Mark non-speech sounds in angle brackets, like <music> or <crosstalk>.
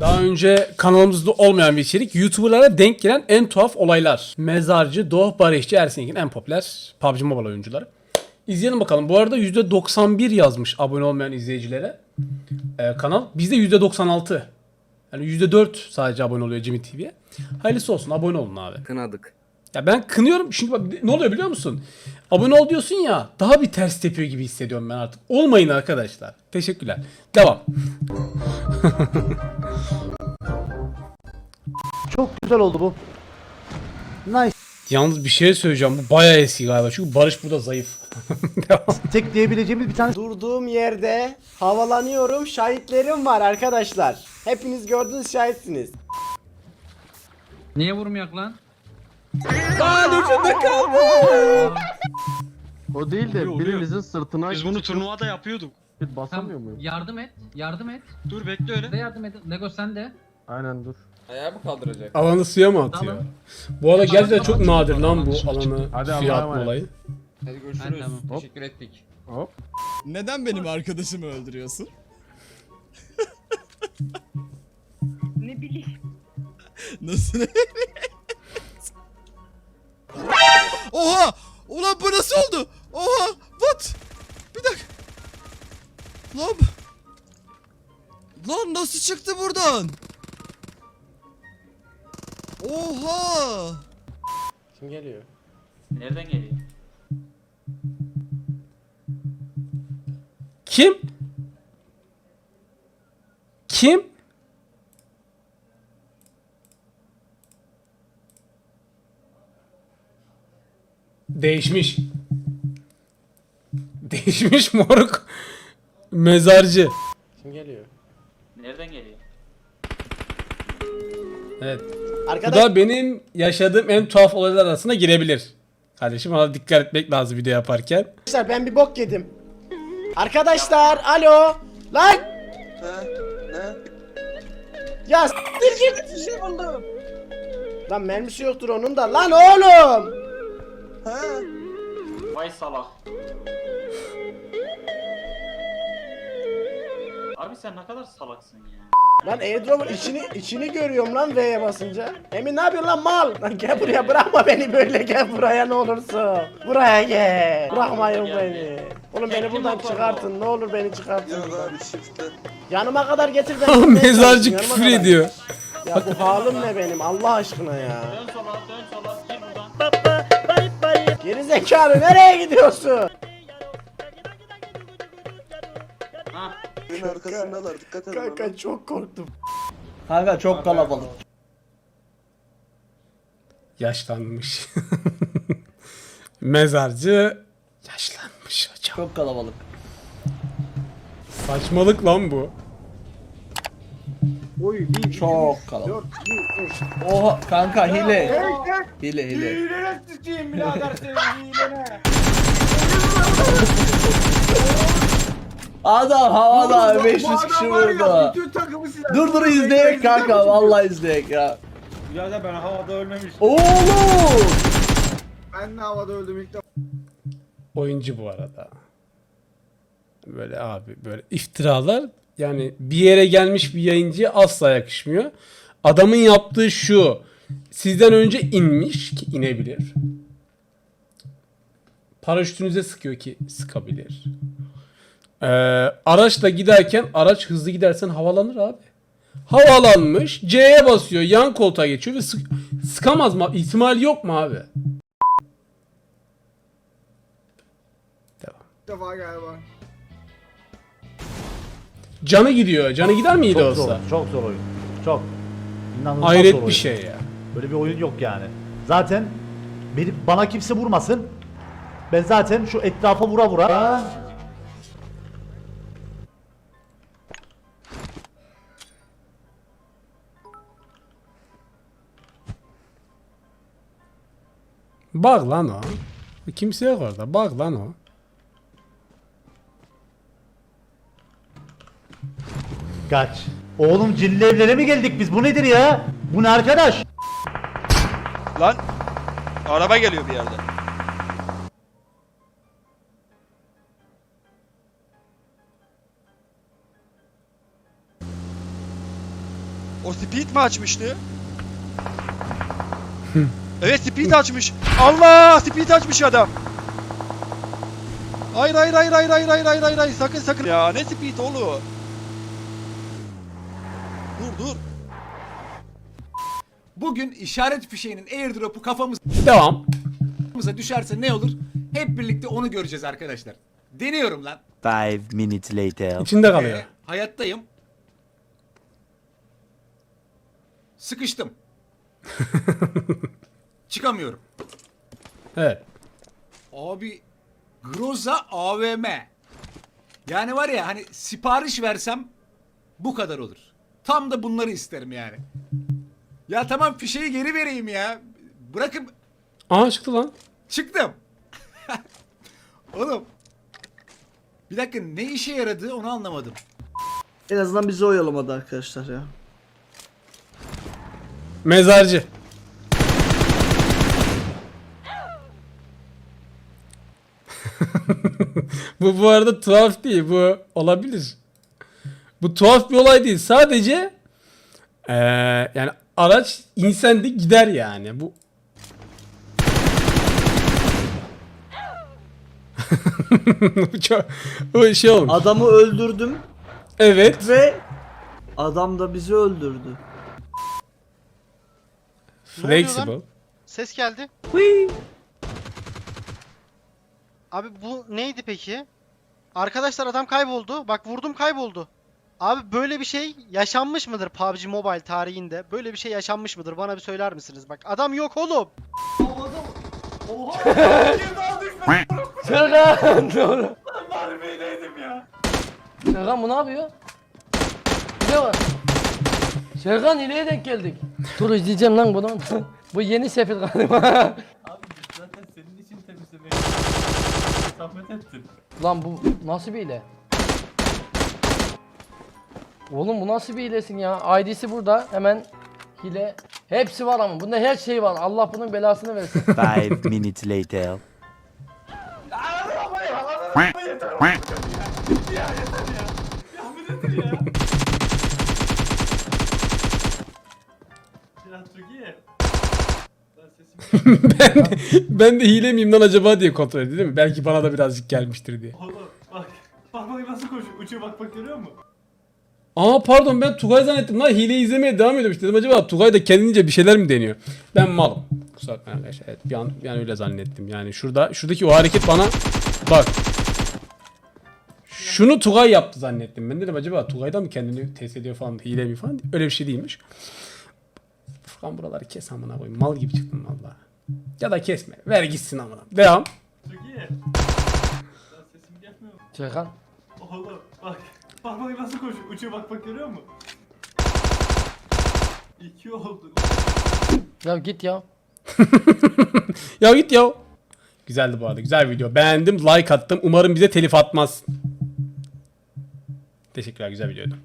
Daha önce kanalımızda olmayan bir içerik. YouTuber'lara denk gelen en tuhaf olaylar. Mezarcı, Doğ, Barışçı, Ersin'in en popüler PUBG Mobile oyuncuları. İzleyelim bakalım. Bu arada %91 yazmış abone olmayan izleyicilere ee, kanal. Bizde %96. Yani %4 sadece abone oluyor Jimmy TV'ye. Hayırlısı olsun abone olun abi. Kınadık. Ya ben kınıyorum çünkü bak ne oluyor biliyor musun? Abone ol diyorsun ya daha bir ters tepiyor gibi hissediyorum ben artık. Olmayın arkadaşlar. Teşekkürler. Devam. <laughs> Çok güzel oldu bu. Nice. Yalnız bir şey söyleyeceğim. Bu bayağı eski galiba. Çünkü Barış burada zayıf. <laughs> Devam. Tek diyebileceğimiz bir tane Durduğum yerde havalanıyorum. Şahitlerim var arkadaşlar. Hepiniz gördünüz şahitsiniz. Niye vurmayak lan? O değil de Oluyor, birimizin sırtına Biz bunu turnuvada yapıyorduk. basamıyor Tamam, muyum? yardım et. Yardım et. Dur bekle öyle. De yardım et. Lego sen de. Aynen dur. Ayağı mı kaldıracak? Alanı suya mı atıyor? Tamam. Bu arada gerçekten çok nadir lan bu alanı Hadi suya Allah'a atma emanet. olayı. Hadi görüşürüz. Hadi tamam. Teşekkür ettik. Hop. Neden benim arkadaşımı öldürüyorsun? Ne bileyim. <laughs> Nasıl? <laughs> Oha! Ulan bu nasıl oldu? Oha! What? Bir dakika. Lan. Lan nasıl çıktı buradan? Oha! Kim geliyor? Nereden geliyor? Kim? Kim? Değişmiş. Değişmiş moruk. Mezarcı. Kim geliyor? Nereden geliyor? Evet. Bu Arkadaş da benim yaşadığım en tuhaf olaylar arasına girebilir. Kardeşim ona dikkat etmek lazım video yaparken. Arkadaşlar ben bir bok yedim. Arkadaşlar alo. Lan. Ya s**tir git. Şey buldum. Lan mermisi yoktur onun da. Lan oğlum. Vay salak. Abi sen ne kadar salaksın ya. Lan airdrop'un içini içini görüyorum lan V'ye basınca. Emin ne yapıyorsun lan mal? Lan gel buraya bırakma beni böyle gel buraya ne olursun. Buraya gel. Bırakmayın beni. Oğlum beni buradan çıkartın ne olur beni çıkartın. Yanıma kadar getir beni. Mezarcı Yanıma küfür kadar. ediyor. Ya bu halim ne benim Allah aşkına ya. Dön Geri zekalı nereye gidiyorsun? Ha. Kanka çok korktum. Kanka çok kalabalık. Yaşlanmış. <laughs> Mezarcı yaşlanmış hocam. Çok kalabalık. Saçmalık lan bu. Çok kalabalık. Oha kanka hile. Hile <laughs> hile. Adam havada 500 kişi vurdu. Dur dur izleyek kanka vallahi izleyek ya. Birader ben havada ölmemiştim. Oğlum. Ben de havada öldüm ilk defa. Oyuncu bu arada. Böyle abi böyle iftiralar yani bir yere gelmiş bir yayıncıya asla yakışmıyor. Adamın yaptığı şu. Sizden önce inmiş ki inebilir. Paraşütünüze sıkıyor ki sıkabilir. Ee, araçla giderken araç hızlı gidersen havalanır abi. Havalanmış. C'ye basıyor. Yan koltuğa geçiyor ve sık- sıkamaz mı? İhtimal yok mu abi? İlk defa galiba. Canı gidiyor. Canı gider miydi Çok zor, olsa? çok zor oyun. Çok. İnanılmaz zor Hayret oyun. bir şey ya. Böyle bir oyun yok yani. Zaten beni, bana kimse vurmasın. Ben zaten şu etrafa vura vura. Bak lan o. Kimse yok orada. Bak lan o. Kaç. Oğlum cinli evlere mi geldik biz? Bu nedir ya? Bu ne arkadaş? Lan araba geliyor bir yerden. O speed mi açmıştı? <laughs> evet speed açmış. Allah speed açmış adam. Hayır hayır hayır hayır hayır hayır hayır hayır sakın sakın ya ne speed oğlum. Dur. Bugün işaret fişeğinin airdrop'u kafamıza Devam. düşerse ne olur? Hep birlikte onu göreceğiz arkadaşlar. Deniyorum lan. Five minutes later. İçinde kalıyor. Ee, hayattayım. Sıkıştım. <laughs> Çıkamıyorum. Evet. Abi Groza AVM. Yani var ya hani sipariş versem bu kadar olur. Tam da bunları isterim yani. Ya tamam fişeyi geri vereyim ya. Bırakın Aa çıktı lan. çıktım. <laughs> Oğlum. Bir dakika ne işe yaradı onu anlamadım. En azından bizi oyalamadı arkadaşlar ya. Mezarcı. <laughs> bu bu arada tuhaf değil. Bu olabilir. Bu tuhaf bir olay değil. Sadece eee, yani araç insan de gider yani. Bu <laughs> Bu çok şey olmuş. Adamı öldürdüm Evet. ve adam da bizi öldürdü. Flexible. Ses geldi. Abi bu neydi peki? Arkadaşlar adam kayboldu. Bak vurdum kayboldu. Abi böyle bir şey yaşanmış mıdır PUBG Mobile tarihinde? Böyle bir şey yaşanmış mıdır? Bana bir söyler misiniz? Bak adam yok oğlum. Serkan! Doğru. Serkan bu ne yapıyor? Ne var? Serkan ileye denk geldik. Dur izleyeceğim lan bunu. <laughs> bu yeni sefil galiba. Lan bu nasıl bir hile? Oğlum bu nasıl bir hilesin ya? ID'si burada. Hemen hile. Hepsi var ama. Bunda her şey var. Allah bunun belasını versin. <laughs> Five minutes later. ben, ben de hile miyim lan acaba diye kontrol edildi değil mi? Belki bana da birazcık gelmiştir diye. Aa pardon ben Tugay zannettim lan hile izlemeye devam ediyormuş dedim acaba Tugay da kendince bir şeyler mi deniyor? Ben malım. Kusura bakmayın arkadaşlar evet bir an, an öyle zannettim yani şurada şuradaki o hareket bana bak şunu Tugay yaptı zannettim ben dedim acaba Tugay'da mı kendini test ediyor falan hile mi falan öyle bir şey değilmiş. Furkan buraları kes amına koyayım mal gibi çıktın valla. Ya da kesme ver gitsin amına. Devam. Serkan. Ya git ya. <laughs> Ya git ya. Güzeldi bu arada. Güzel video. Beğendim. Like attım. Umarım bize telif atmaz. Teşekkürler. Güzel videoydu.